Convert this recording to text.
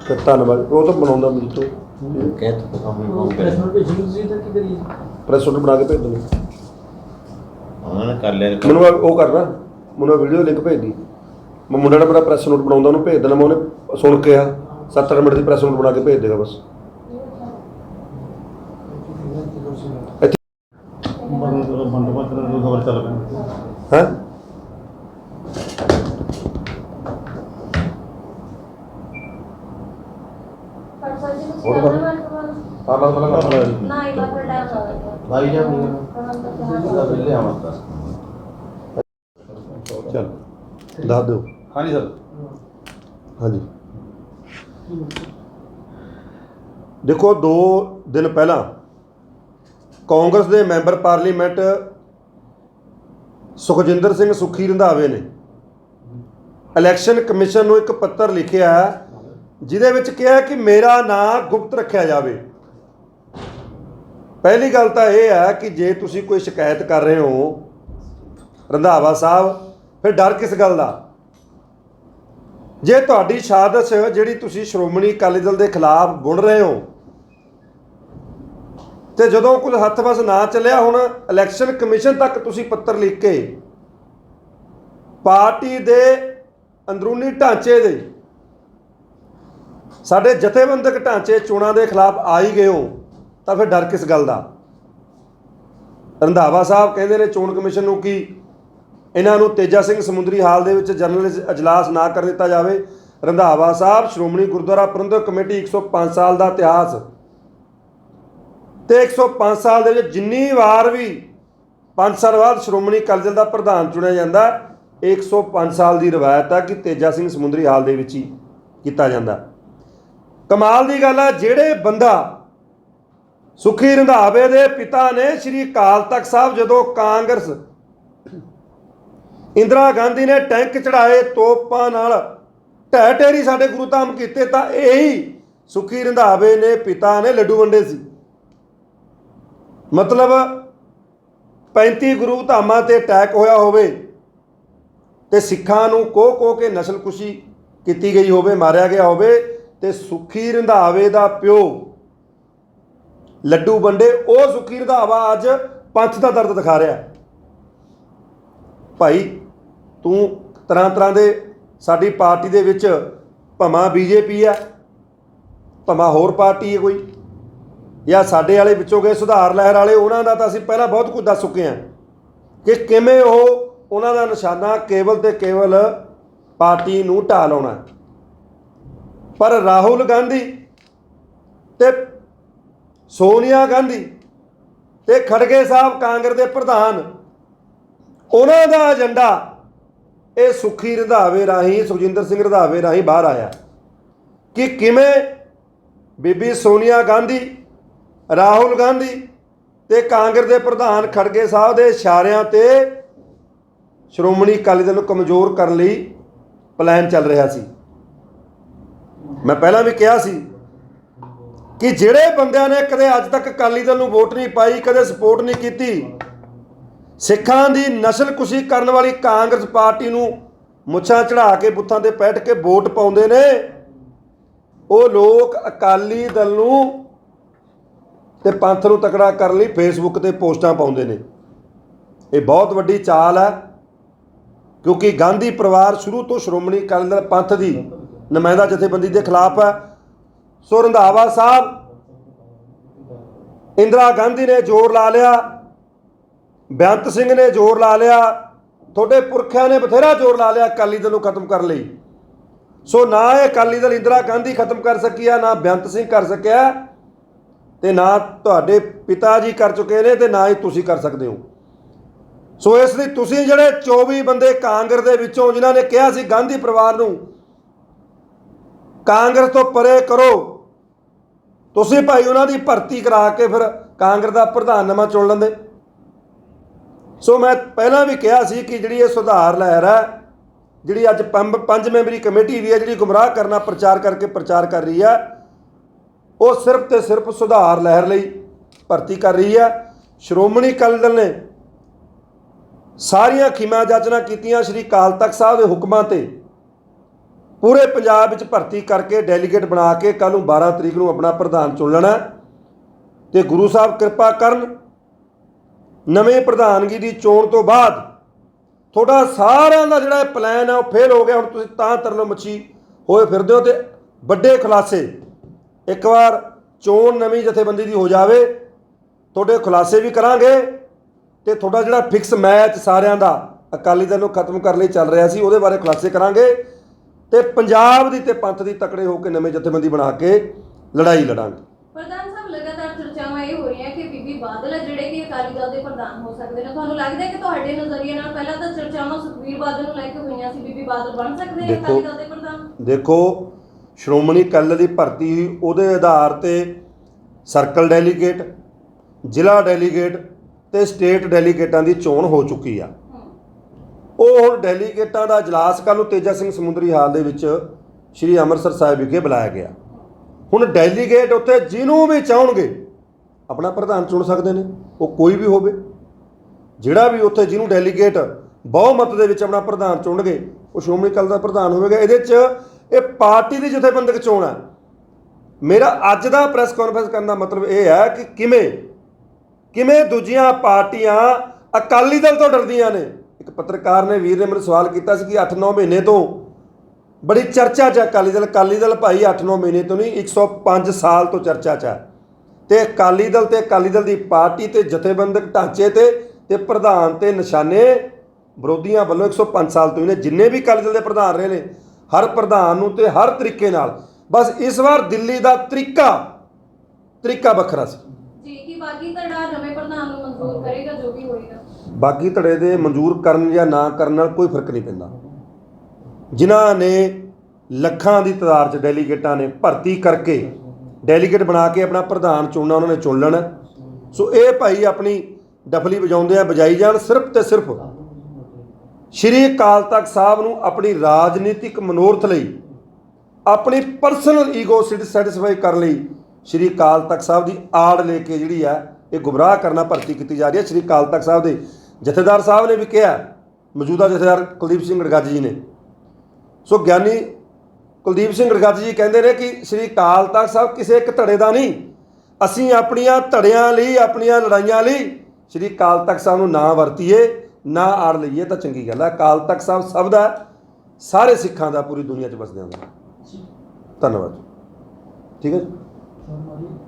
ਤੇ ਧੰਨਵਾਦ। ਉਹ ਤਾਂ ਬਣਾਉਂਦਾ ਮੈਨੂੰ ਤੋਂ। ਕਹਿ ਤਾ ਉਹ ਪ੍ਰੈਸ ਨੋਟ ਭੇਜੀ ਤੁਸੀਂ ਤਾਂ ਕੀ ਕਰੀਏ? ਪ੍ਰੈਸ ਨੋਟ ਬਣਾ ਕੇ ਭੇਜ ਦਿੰਦੇ ਉਹਨਾਂ ਨੇ ਕਰ ਲਿਆ ਮੈਨੂੰ ਆਹ ਉਹ ਕਰਨਾ ਮੈਨੂੰ ਵੀਡੀਓ ਲਿੰਕ ਭੇਜ ਦੀ। ਮੈਂ ਮੁੰਡਾ ਨੇ ਮੇਰਾ ਪ੍ਰੈਸ ਨੋਟ ਬਣਾਉਂਦਾ ਉਹਨੂੰ ਭੇਜ ਦੇਣਾ ਮੈਂ ਉਹਨੇ ਸੁਣ ਕੇ ਆ 7-8 ਮਿੰਟ ਦੀ ਪ੍ਰੈਸ ਨੋਟ ਬਣਾ ਕੇ ਭੇਜ ਦੇਗਾ ਬਸ ਇੱਥੇ ਬੰਦ ਬੰਦ ਬੰਦ ਨੂੰ ਖਬਰ ਚੱਲ ਪਈ ਹੈ ਹੋਰ ਹਾਂ ਬਸ ਬਲਾ ਕਰ ਲਿਆ ਨਾ ਇਹ ਬਾਤ ਟਾਈਮ ਲੱਗਦਾ ਜਾ ਬਿੱਲੇ ਆਵਾਂ ਚਲ ਦੱਸ ਦਿਓ। ਹਾਂਜੀ ਸਰ। ਹਾਂਜੀ। ਦੇਖੋ 2 ਦਿਨ ਪਹਿਲਾਂ ਕਾਂਗਰਸ ਦੇ ਮੈਂਬਰ ਪਾਰਲੀਮੈਂਟ ਸੁਖਜਿੰਦਰ ਸਿੰਘ ਸੁਖੀ ਰੰਧਾਵੇ ਨੇ ਇਲੈਕਸ਼ਨ ਕਮਿਸ਼ਨ ਨੂੰ ਇੱਕ ਪੱਤਰ ਲਿਖਿਆ ਹੈ, ਜਿਹਦੇ ਵਿੱਚ ਕਿਹਾ ਕਿ ਮੇਰਾ ਨਾਂ ਗੁਪਤ ਰੱਖਿਆ ਜਾਵੇ। ਪਹਿਲੀ ਗੱਲ ਤਾਂ ਇਹ ਹੈ ਕਿ ਜੇ ਤੁਸੀਂ ਕੋਈ ਸ਼ਿਕਾਇਤ ਕਰ ਰਹੇ ਹੋ, ਰੰਧਾਵਾ ਸਾਹਿਬ, ਫਿਰ ਡਰ ਕਿਸ ਗੱਲ ਦਾ? ਜੇ ਤੁਹਾਡੀ ਸਾਜ਼ਿਸ਼ ਜਿਹੜੀ ਤੁਸੀਂ ਸ਼੍ਰੋਮਣੀ ਅਕਾਲੀ ਦਲ ਦੇ ਖਿਲਾਫ ਗੁਣ ਰਹੇ ਹੋ, ਤੇ ਜਦੋਂ ਕੁਝ ਹੱਥ ਵਸ ਨਾ ਚੱਲਿਆ ਹੁਣ ਇਲੈਕਸ਼ਨ ਕਮਿਸ਼ਨ ਤੱਕ ਤੁਸੀਂ ਪੱਤਰ ਲਿਖ ਕੇ ਪਾਰਟੀ ਦੇ ਅੰਦਰੂਨੀ ਢਾਂਚੇ ਦੇ ਸਾਡੇ ਜਥੇਬੰਦਕ ਢਾਂਚੇ ਚੋਣਾਂ ਦੇ ਖਿਲਾਫ ਆ ਹੀ ਗਏ ਹੋ, ਤਾਂ ਫਿਰ ਡਰ ਕਿਸ ਗੱਲ ਦਾ? ਰੰਧਾਵਾ ਸਾਹਿਬ ਕਹਿੰਦੇ ਨੇ ਚੋਣ ਕਮਿਸ਼ਨ ਨੂੰ ਕਿ ਇਹਨਾਂ ਨੂੰ ਤੇਜਾ ਸਿੰਘ ਸਮੁੰਦਰੀ ਹਾਲ ਦੇ ਵਿੱਚ ਜਨਰਲ ਅਜਲਾਸ ਨਾ ਕਰ ਦਿੱਤਾ ਜਾਵੇ। ਰੰਧਾਵਾ ਸਾਹਿਬ, ਸ਼੍ਰੋਮਣੀ ਗੁਰਦੁਆਰਾ ਪ੍ਰਬੰਧਕ ਕਮੇਟੀ 105 ਸਾਲ ਦਾ ਇਤਿਹਾਸ ਤੇ 105 ਸਾਲ ਦੇ ਵਿੱਚ ਜਿੰਨੀ ਵਾਰ ਵੀ 5 ਸਾਲ ਬਾਅਦ ਸ਼੍ਰੋਮਣੀ ਅਕਾਲੀ ਦਲ ਦਾ ਪ੍ਰਧਾਨ ਚੁਣਿਆ ਜਾਂਦਾ ਇਹ 105 ਸਾਲ ਦੀ ਰਵਾਇਤ ਹੈ ਕਿ ਤੇਜਾ ਸਿੰਘ ਸਮੁੰਦਰੀ ਹਾਲ ਦੇ ਵਿੱਚ ਹੀ ਕੀਤਾ ਜਾਂਦਾ। ਕਮਾਲ ਦੀ ਗੱਲ ਆ, ਜਿਹੜੇ ਬੰਦਾ ਸੁਖੀ ਰੰਧਾਵੇ ਦੇ ਪਿਤਾ ਨੇ ਸ੍ਰੀ ਅਕਾਲ ਤਖਤ ਸਾਹਿਬ ਜਦੋਂ ਕਾਂਗਰਸ ਇੰਦਰਾ ਗਾਂਧੀ ਨੇ ਟੈਂਕ ਚੜਾਏ ਤੋਪਾਂ ਨਾਲ, ਢਹਿ ਢੇਰੀ ਸਾਡੇ ਗੁਰੂ ਧਾਮ ਕੀਤੇ, ਤਾਂ ਇਹੀ ਸੁਖੀ ਰੰਧਾਵੇ ਨੇ ਪਿਤਾ ਨੇ ਲੱਡੂ ਵੰਡੇ ਸੀ। ਮਤਲਬ 35 ਗੁਰੂ ਧਾਮਾਂ ਤੇ ਅਟੈਕ ਹੋਇਆ ਹੋਵੇ ਤੇ ਸਿੱਖਾਂ ਨੂੰ ਕੋ ਕੋ ਕੇ ਨਸਲਕੁਸ਼ੀ ਕੀਤੀ ਗਈ ਹੋਵੇ, ਮਾਰਿਆ ਗਿਆ ਹੋਵੇ ਤੇ ਸੁਖੀ ਰੰਧਾਵੇ ਦਾ ਪਿਓ। ਲੱਡੂ ਵੰਡੇ, ਉਹ ਸੁਖੀ ਰੰਧਾਵਾ ਅੱਜ ਪੰਥ ਦਾ ਦਰਦ ਦਿਖਾ ਰਿਹਾ। ਭਾਈ, ਤੂੰ ਤਰ੍ਹਾਂ ਤਰ੍ਹਾਂ ਦੇ ਸਾਡੀ ਪਾਰਟੀ ਦੇ ਵਿੱਚ ਭਮਾ ਬੀਜੇਪੀ ਹੈ ਭਮਾ ਹੋਰ ਪਾਰਟੀ ਹੈ ਕੋਈ? ਜਾਂ ਸਾਡੇ ਵਾਲੇ ਵਿੱਚੋਂ ਗਏ ਸੁਧਾਰ ਲਹਿਰ ਵਾਲੇ, ਉਹਨਾਂ ਦਾ ਤਾਂ ਅਸੀਂ ਪਹਿਲਾਂ ਬਹੁਤ ਕੁਝ ਦੱਸ ਚੁੱਕੇ ਹਾਂ ਕਿ ਕਿਵੇਂ ਉਹ ਉਹਨਾਂ ਦਾ ਨਿਸ਼ਾਨਾ ਕੇਵਲ ਤੇ ਕੇਵਲ ਪਾਰਟੀ ਨੂੰ ਢਾਹ ਲਾਉਣਾ ਪਰ ਰਾਹੁਲ ਗਾਂਧੀ ਤੇ ਸੋਨੀਆ ਗਾਂਧੀ ਤੇ ਖੜਗੇ ਸਾਹਿਬ ਕਾਂਗਰਸ ਦੇ ਪ੍ਰਧਾਨ, ਉਹਨਾਂ ਦਾ ਏਜੰਡਾ ਇਹ ਸੁਖੀ ਰਧਾਵੇ ਰਾਹੀਂ, ਸੁਖਜਿੰਦਰ ਸਿੰਘ ਰਧਾਵੇ ਰਾਹੀਂ ਬਾਹਰ ਆਇਆ। ਕਿ ਕਿਵੇਂ ਬੀਬੀ ਸੋਨੀਆ ਗਾਂਧੀ, ਰਾਹੁਲ ਗਾਂਧੀ ਤੇ ਕਾਂਗਰਸ ਦੇ ਪ੍ਰਧਾਨ ਖੜਗੇ ਸਾਹਿਬ ਦੇ ਇਸ਼ਾਰਿਆਂ ਤੇ ਸ਼੍ਰੋਮਣੀ ਅਕਾਲੀ ਦਲ ਨੂੰ ਕਮਜ਼ੋਰ ਕਰਨ ਲਈ ਪਲਾਨ ਚੱਲ ਰਿਹਾ ਸੀ। ਮੈਂ ਪਹਿਲਾਂ ਵੀ ਕਿਹਾ ਸੀ ਕਿ ਜਿਹੜੇ ਬੰਦਿਆਂ ਨੇ ਕਦੇ ਅੱਜ ਤੱਕ ਅਕਾਲੀ ਦਲ ਨੂੰ ਵੋਟ ਨਹੀਂ ਪਾਈ, ਕਦੇ ਸਪੋਰਟ ਨਹੀਂ ਕੀਤੀ, ਸਿੱਖਾਂ ਦੀ ਨਸਲਕੁਸ਼ੀ ਕਰਨ ਵਾਲੀ ਕਾਂਗਰਸ ਪਾਰਟੀ ਨੂੰ ਮੁੱਛਾਂ ਚੜਾ ਕੇ ਬੁੱਥਾਂ ਤੇ ਬੈਠ ਕੇ ਵੋਟ ਪਾਉਂਦੇ ਨੇ, ਉਹ ਲੋਕ ਅਕਾਲੀ ਦਲ ਨੂੰ ਤੇ ਪੰਥ ਨੂੰ ਤਕੜਾ ਕਰਨ ਲਈ ਫੇਸਬੁੱਕ ਤੇ ਪੋਸਟਾਂ ਪਾਉਂਦੇ ਨੇ। ਇਹ ਬਹੁਤ ਵੱਡੀ ਚਾਲ ਹੈ, ਕਿਉਂਕਿ ਗਾਂਧੀ ਪਰਿਵਾਰ ਸ਼ੁਰੂ ਤੋਂ ਸ਼੍ਰੋਮਣੀ ਅਕਾਲੀ ਦਲ ਪੰਥ ਦੀ ਨੁਮਾਇੰਦਾ ਜਥੇਬੰਦੀ ਦੇ ਖਿਲਾਫ ਹੈ। ਸੋ ਰੰਧਾਵਾ ਸਾਹਿਬ, ਇੰਦਰਾ ਗਾਂਧੀ ਨੇ ਜ਼ੋਰ ਲਾ ਲਿਆ, ਬੇਅੰਤ ਸਿੰਘ ਨੇ ਜ਼ੋਰ ਲਾ ਲਿਆ, ਤੁਹਾਡੇ ਪੁਰਖਿਆਂ ਨੇ ਬਥੇਰਾ ਜ਼ੋਰ ਲਾ ਲਿਆ ਅਕਾਲੀ ਦਲ ਨੂੰ ਖਤਮ ਕਰਨ ਲਈ। ਸੋ ਨਾ ਇਹ ਅਕਾਲੀ ਦਲ ਇੰਦਰਾ ਗਾਂਧੀ ਖਤਮ ਕਰ ਸਕਿਆ, ਨਾ ਬੇਅੰਤ ਸਿੰਘ ਕਰ ਸਕਿਆ, ਤੇ ਨਾ ਤੁਹਾਡੇ ਪਿਤਾ ਜੀ ਕਰ ਚੁੱਕੇ ਨੇ ਤੇ ਨਾ ਹੀ ਤੁਸੀਂ ਕਰ ਸਕਦੇ ਹੋ। ਸੋ ਇਸ ਲਈ ਤੁਸੀਂ ਜਿਹੜੇ 24 ਬੰਦੇ ਕਾਂਗਰਸ ਦੇ ਵਿੱਚੋਂ ਜਿਨ੍ਹਾਂ ਨੇ ਕਿਹਾ ਸੀ ਗਾਂਧੀ ਪਰਿਵਾਰ ਨੂੰ ਕਾਂਗਰਸ ਤੋਂ ਪਰੇ ਕਰੋ। ਤੁਸੀਂ ਭਾਈ ਉਹਨਾਂ ਦੀ ਭਰਤੀ ਕਰਾ ਕੇ ਫਿਰ ਕਾਂਗਰਸ ਦਾ ਪ੍ਰਧਾਨ ਨਵਾਂ ਚੁਣ ਲੈਂਦੇ। ਸੋ ਮੈਂ ਪਹਿਲਾਂ ਵੀ ਕਿਹਾ ਸੀ ਕਿ ਜਿਹੜੀ ਇਹ ਸੁਧਾਰ ਲਹਿਰ ਹੈ, ਜਿਹੜੀ ਅੱਜ ਪੰਜ ਪੰਜ ਮੈਂਬਰੀ ਕਮੇਟੀ ਵੀ ਹੈ, ਜਿਹੜੀ ਗੁੰਮਰਾਹ ਕਰਨਾ ਪ੍ਰਚਾਰ ਕਰਕੇ ਪ੍ਰਚਾਰ ਕਰ ਰਹੀ ਹੈ, ਉਹ ਸਿਰਫ ਤੇ ਸਿਰਫ ਸੁਧਾਰ ਲਹਿਰ ਲਈ ਭਰਤੀ ਕਰ ਰਹੀ ਹੈ। ਸ਼੍ਰੋਮਣੀ ਅਕਾਲੀ ਦਲ ਨੇ ਸਾਰੀਆਂ ਖਿਮਾ ਜਾਚਨਾ ਕੀਤੀਆਂ, ਸ਼੍ਰੀ ਅਕਾਲ ਤਖਤ ਸਾਹਿਬ ਦੇ ਹੁਕਮਾਂ ਤੇ ਪੂਰੇ ਪੰਜਾਬ ਵਿੱਚ ਭਰਤੀ ਕਰਕੇ ਡੈਲੀਗੇਟ ਬਣਾ ਕੇ ਕੱਲ ਨੂੰ 12 ਤਰੀਕ ਨੂੰ ਆਪਣਾ ਪ੍ਰਧਾਨ ਚੁਣ ਲੈਣਾ ਹੈ। ਤੇ ਗੁਰੂ ਸਾਹਿਬ ਕਿਰਪਾ ਕਰਨ, ਨਵੇਂ ਪ੍ਰਧਾਨਗੀ ਦੀ ਚੋਣ ਤੋਂ ਬਾਅਦ ਤੁਹਾਡਾ ਸਾਰਿਆਂ ਦਾ ਜਿਹੜਾ ਪਲਾਨ ਹੈ ਉਹ ਫੇਲ ਹੋ ਗਿਆ, ਹੁਣ ਤੁਸੀਂ ਤਾਂ ਤਰਲੋ ਮੱਛੀ ਹੋਏ ਫਿਰਦੇ ਹੋ ਤੇ ਵੱਡੇ ਖੁਲਾਸੇ, ਇੱਕ ਵਾਰ ਚੋਣ ਨਵੀਂ ਜਥੇਬੰਦੀ ਦੀ ਹੋ ਜਾਵੇ, ਤੁਹਾਡੇ ਖੁਲਾਸੇ ਵੀ ਕਰਾਂਗੇ ਤੇ ਤੁਹਾਡਾ ਜਿਹੜਾ ਫਿਕਸ ਮੈਚ ਸਾਰਿਆਂ ਦਾ ਅਕਾਲੀ ਦਲ ਨੂੰ ਖਤਮ ਕਰਨ ਲਈ ਚੱਲ ਰਿਹਾ ਸੀ, ਉਹਦੇ ਬਾਰੇ ਖੁਲਾਸੇ ਕਰਾਂਗੇ ਤੇ ਪੰਜਾਬ ਦੀ ਤੇ ਪੰਥ ਦੀ ਤਕੜੇ ਹੋ ਕੇ ਨਵੇਂ ਜਥੇਬੰਦੀ ਬਣਾ ਕੇ ਲੜਾਈ ਲੜਾਂਗੇ। ਪ੍ਰਧਾਨ ਸਾਹਿਬ ਲਗਾਤਾਰ ਚਰਚਾਵਾਂ ਇਹ ਹੋ ਰਹੀਆਂ ਕਿ ਬੀਬੀ ਬਾਦਲ ਹੈ ਜਿਹੜੇ ਕਿ ਅਕਾਲੀ ਦਲ ਦੇ ਪ੍ਰਧਾਨ ਹੋ ਸਕਦੇ ਨੇ। ਤੁਹਾਨੂੰ ਲੱਗਦਾ ਹੈ ਕਿ ਤੁਹਾਡੇ ਨਜ਼ਰੀਏ ਨਾਲ ਪਹਿਲਾਂ ਤਾਂ ਚਰਚਾਵਾਂ ਸੁਖਬੀਰ ਬਾਦਲ ਨੂੰ ਲੈ ਕੇ ਹੋਈਆਂ ਸੀ ਬੀਬੀ ਬਾਦਲ ਬਣ ਸਕਦੇ ਨੇ ਦੇਖੋ- ਅਕਾਲੀ ਦਲ ਦੇ ਪ੍ਰਧਾਨ? ਦੇਖੋ ਸ਼੍ਰੋਮਣੀ ਅਕਾਲੀ ਦੀ ਭਰਤੀ ਹੋਈ ਉਹਦੇ ਆਧਾਰ ਤੇ ਸਰਕਲ ਡੈਲੀਗੇਟ ਜ਼ਿਲ੍ਹਾ ਡੈਲੀਗੇਟ ਤੇ ਸਟੇਟ ਡੈਲੀਗੇਟਾਂ ਦੀ ਚੋਣ ਹੋ ਚੁੱਕੀ ਆ। ਉਹ ਹੁਣ ਡੈਲੀਗੇਟਾਂ ਦਾ ਇਜਲਾਸ ਕੱਲ੍ਹ ਨੂੰ ਤੇਜਾ ਸਿੰਘ ਸਮੁੰਦਰੀ ਹਾਲ ਦੇ ਵਿੱਚ ਸ੍ਰੀ ਅੰਮ੍ਰਿਤਸਰ ਸਾਹਿਬ ਵਿਖੇ ਬੁਲਾਇਆ ਗਿਆ। ਹੁਣ ਡੈਲੀਗੇਟ ਉੱਥੇ ਜਿਹਨੂੰ ਵੀ ਚਾਹਣਗੇ, ਆਪਣਾ ਪ੍ਰਧਾਨ ਚੁਣ ਸਕਦੇ ਨੇ, ਉਹ ਕੋਈ ਵੀ ਹੋਵੇ। ਜਿਹੜਾ ਵੀ ਉੱਥੇ ਜਿਹਨੂੰ ਡੈਲੀਗੇਟ ਬਹੁਮਤ ਦੇ ਵਿੱਚ ਆਪਣਾ ਪ੍ਰਧਾਨ ਚੁਣਗੇ ਉਹ ਸ਼੍ਰੋਮਣੀ ਅਕਾਲੀ ਦਾ ਪ੍ਰਧਾਨ ਹੋਵੇਗਾ। ਇਹਦੇ 'ਚ ਇਹ ਪਾਰਟੀ ਦੀ ਜਥੇਬੰਦਕ ਚੋਣ ਹੈ। ਮੇਰਾ ਅੱਜ ਦਾ ਪ੍ਰੈਸ ਕਾਨਫਰੰਸ ਕਰਨ ਦਾ ਮਤਲਬ ਇਹ ਹੈ ਕਿ ਕਿਵੇਂ ਕਿਵੇਂ ਦੂਜੀਆਂ ਪਾਰਟੀਆਂ ਅਕਾਲੀ ਦਲ ਤੋਂ ਡਰਦੀਆਂ ਨੇ। ਪੱਤਰਕਾਰ ਨੇ ਵੀਰ ਨੇ ਮੈਨੂੰ ਸਵਾਲ ਕੀਤਾ ਸੀ ਕਿ 8-9 ਮਹੀਨੇ ਤੋਂ ਬੜੀ ਚਰਚਾ 'ਚ ਹੈ ਅਕਾਲੀ ਦਲ ਅਕਾਲੀ ਦਲ ਭਾਈ 8-9 ਮਹੀਨੇ ਤੋਂ ਨਹੀਂ 105 ਸਾਲ ਤੋਂ ਚਰਚਾ 'ਚ ਹੈ ਤੇ ਅਕਾਲੀ ਦਲ ਤੇ ਅਕਾਲੀ ਦਲ ਦੀ ਪਾਰਟੀ ਤੇ ਜਥੇਬੰਦਕ ਢਾਂਚੇ ਤੇ ਤੇ ਪ੍ਰਧਾਨ ਤੇ ਨਿਸ਼ਾਨੇ ਵਿਰੋਧੀਆਂ ਵੱਲੋਂ 105 ਸਾਲ ਤੋਂ ਹੀ ਨੇ, ਜਿੰਨੇ ਵੀ ਅਕਾਲੀ ਦਲ ਦੇ ਪ੍ਰਧਾਨ ਰਹੇ ਨੇ, ਹਰ ਪ੍ਰਧਾਨ ਨੂੰ ਤੇ ਹਰ ਤਰੀਕੇ ਨਾਲ। ਬਸ ਇਸ ਵਾਰ ਦਿੱਲੀ ਦਾ ਤਰੀਕਾ ਤਰੀਕਾ ਵੱਖਰਾ ਸੀ। ਜੀ, ਕੀ ਬਾਕੀ ਧੜਾ ਨਵੇਂ ਪ੍ਰਧਾਨ ਨੂੰ ਮਨਜ਼ੂਰ ਕਰੇਗਾ, ਜੋ ਵੀ ਹੋਏਗਾ? ਬਾਕੀ ਧੜੇ ਦੇ ਮਨਜ਼ੂਰ ਕਰਨ ਜਾਂ ਨਾ ਕਰਨ ਨਾਲ ਕੋਈ ਫ਼ਰਕ ਨਹੀਂ ਪੈਂਦਾ। ਜਿਨ੍ਹਾਂ ਨੇ ਲੱਖਾਂ ਦੀ ਤਾਦਾਦ 'ਚ ਡੈਲੀਗੇਟਾਂ ਨੇ ਭਰਤੀ ਕਰਕੇ ਡੈਲੀਗੇਟ ਬਣਾ ਕੇ ਆਪਣਾ ਪ੍ਰਧਾਨ ਚੁਣਨਾ ਉਹਨਾਂ ਨੇ ਚੁਣ ਲੈਣਾ। ਸੋ ਇਹ ਭਾਈ ਆਪਣੀ ਡਫਲੀ ਵਜਾਉਂਦੇ ਆ, ਵਜਾਈ ਜਾਣ ਸਿਰਫ ਤੇ ਸਿਰਫ ਸ਼੍ਰੀ ਅਕਾਲ ਤਖਤ ਸਾਹਿਬ ਨੂੰ ਆਪਣੀ ਰਾਜਨੀਤਿਕ ਮਨੋਰਥ ਲਈ, ਆਪਣੀ ਪਰਸਨਲ ਈਗੋ ਸੈਟੀਸਫਾਈ ਕਰਨ ਲਈ ਸ਼੍ਰੀ ਅਕਾਲ ਤਖਤ ਸਾਹਿਬ ਦੀ ਆੜ ਲੈ ਕੇ ਜਿਹੜੀ ਆ, ਇਹ ਗੁੰਮਰਾਹ ਕਰਨਾ ਭਰਤੀ ਕੀਤੀ ਜਾ ਰਹੀ ਹੈ। ਸ਼੍ਰੀ ਅਕਾਲ ਤਖਤ ਸਾਹਿਬ ਦੇ ਜਥੇਦਾਰ ਸਾਹਿਬ ਨੇ ਵੀ ਕਿਹਾ, ਮੌਜੂਦਾ ਜਥੇਦਾਰ ਕੁਲਦੀਪ ਸਿੰਘ ਗੜਗੱਜ ਜੀ ਨੇ। ਸੋ ਗਿਆਨੀ ਕੁਲਦੀਪ ਸਿੰਘ ਗੜਗਾਜੀ ਜੀ ਕਹਿੰਦੇ ਨੇ ਕਿ ਸ਼੍ਰੀ ਅਕਾਲ ਤਖਤ ਸਾਹਿਬ ਕਿਸੇ ਇੱਕ ਧੜੇ ਦਾ ਨਹੀਂ, ਅਸੀਂ ਆਪਣੀਆਂ ਧੜਿਆਂ ਲਈ, ਆਪਣੀਆਂ ਲੜਾਈਆਂ ਲਈ ਸ਼੍ਰੀ ਅਕਾਲ ਤਖਤ ਸਾਹਿਬ ਨੂੰ ਨਾ ਵਰਤੀਏ, ਨਾ ਆੜ ਲਈਏ ਤਾਂ ਚੰਗੀ ਗੱਲ ਹੈ ਅਕਾਲ ਤਖਤ ਸਾਹਿਬ ਸਭ ਦਾ, ਸਾਰੇ ਸਿੱਖਾਂ ਦਾ, ਪੂਰੀ ਦੁਨੀਆ 'ਚ ਵਸਦਿਆਂ ਦਾ। ਧੰਨਵਾਦ ਠੀਕ ਹੈ ਜੀ